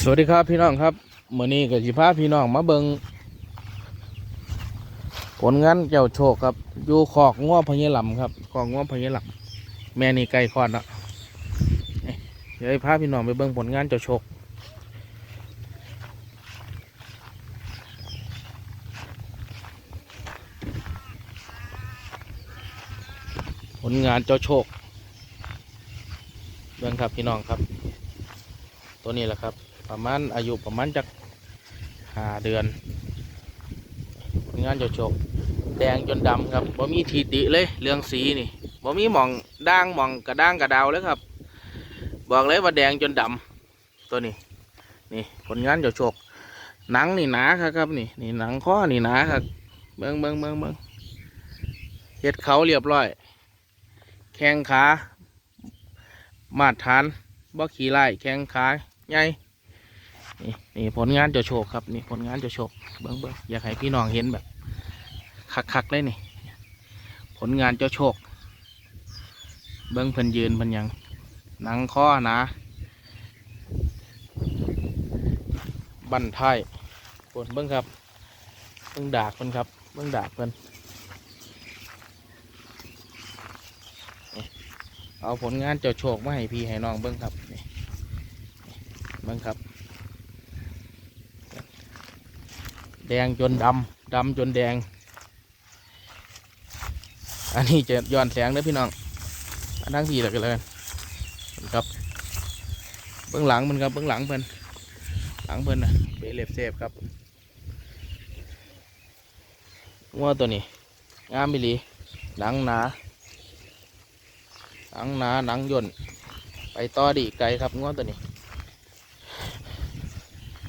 สวัสดีครับพี่น้องครับเมื่อนี้กับสิพาพี่น้องมาเบิงผลงานเจ้าโชคครับ อยู่ขอกง้อพญาลำครับขอกง้อพญาลำแม่นี่ไก่คลอดล้วนี่เดี๋ยวให้พาพี่น้องไปเบิงผลงานเจ้าโชคผลงานเจ้าโชคเบิงครับพี่น้องครับ ตัวนี้แหละครับ ประมาณอายุประมาณจักหาเดือนงานจ้าโชคแดงจนดำครับบ่มีทีติเลย เรื่องสีนี่บ่มีหมองด่างหมองกระด้างกระดาวเลยครับ บอกเลยว่าแดงจนดำตัวนี้ นี่ผลงานจ้าโชคหนังนี่หนาครับครับนี่นี่หนังข้อนี่หนาครับเบิ่งเบิ่งเบิ่งเบิ่งเฮ็ดเขาเรียบร้อย แข้งขามาตรฐานบ่ขี่ไล่แข้งขาใหญ่ นี่นี่ผลงานเจ้าโชคครับนี่ผลงานเจ้าโชคเบิ้งเบิ้งอยากให้พี่น้องเห็นแบบ คักๆเลยนี่ ผลงานเจ้าโชคเบิ้งเพิ่นยืนเพิ่นยังหนังข้อนาบั้นท้ายปวดเบิ้งครับเบิ้งดากเพิ่นครับเบิ้งดากเพิ่นเอาผลงานเจ้าโชคมาให้พี่ให้น้องเบิ้งครับเบิ้งครับ แดงจนดำดำจนแดง อันนี้จะย้อนแสงเด้พี่น้องอันทั้งสี่เลยกันเลยครับเบื้องหลังมันครับเบื้องหลังเพิ่นหลังเพิ่นนะเบลเลฟเซฟครับงัวตัวนี้งามบิลีหนังหนาหนังหนาหนังย่นไปต่อดีไกลครับง้อตัวนี้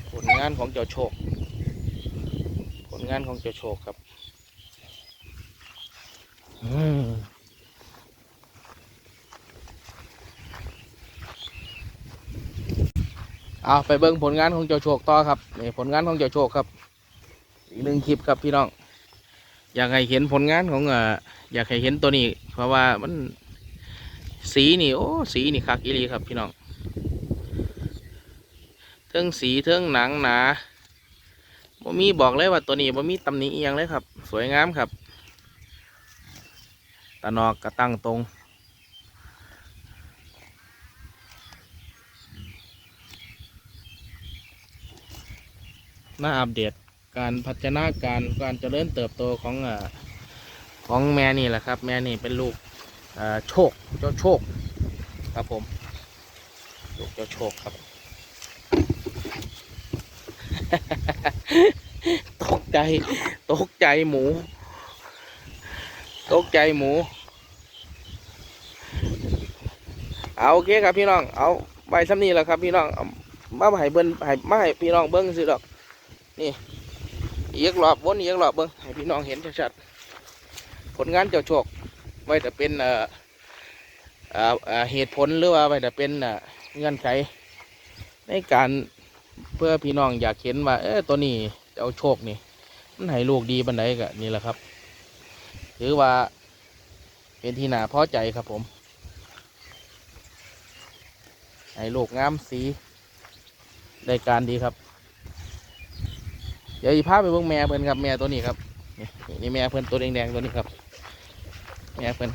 ผลงานของเจ้าโชค ลงานของเจ้าโชคครับอืมเอาไปเบิ่งผลงานของเจ้าโชคต่อครับนี่ผลงานของเจ้าโชคครับ อีกหนึ่งคลิปครับพี่น้อง อยากให้เห็นผลงานของเอ่ออยากให้เห็นตัวนี้ เพราะว่ามันสีนี่โอ้สีนี่คักอีลีครับพี่น้องเทิงสีเทิงหนังหนา บ่มีบอกเลยว่าตัวนี้บ่มีตำหนิอียงเลยครับ สวยงามครับตานอกกระตั้งตรงมาอัปเดตการพัฒนาการการเจริญเติบโตของอของแม่นี่แหละครับ แม่นี่เป็นลูกโชคเจ้าโชคครับผม ลูกเจ้าโชคครับ ตกใจ ตกใจหมู ตกใจหมู เอาโอเคครับพี่น้อง เอาใบซ้ำนี้แหละครับพี่น้องมาให้เบิ้นให้มาให้พี่น้องเบิ้งสิดอก นี่อีกรอบวนอีกรอบเบิ้งให้พี่น้องเห็นชัดๆผลงานเจ้าโชคไว้แต่เป็นเอ่อเอ่อเหตุผลหรือว่าไว้แต่เป็นเอ่อเงื่อนไขในการ เพื่อพี่น้องอยากเห็นว่า เออตัวนี้จะเอาโชคนี่ มันให้ลูกดีบันไดกะนี่แหละครับ ถือว่า เป็นที่น่าพอใจครับผม ให้ลูกงามสีได้การดีครับ เดี๋ยวอีพาไปเบิ่งแม่เพิ่นครับ แม่ตัวนี้ครับ นี่นี่แม่เพิ่นตัวแดงๆตัวนี้ครับ แม่เพิ่น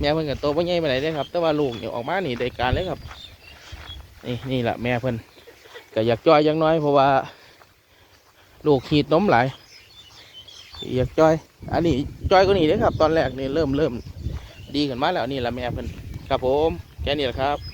แม่เพิ่นกับโตวบ่ใหญ่ปานใดเด้ครับ แต่ว่าลูกเนี่ยออกมานี่ได้การเลยครับ นี่นี่แหละแม่เพิ่น ก็อยากจ้อยอยังน้อยเพราะว่าลูกขีดนมหลายอยากจ้อย อันนี้จ้อยก็นี่เด้ครับ ตอนแรกนี่เริ่มเริ่มดีขึ้นมาแล้วนี่ละแม่เพิ่นครับผมแค่นี้แหละครับ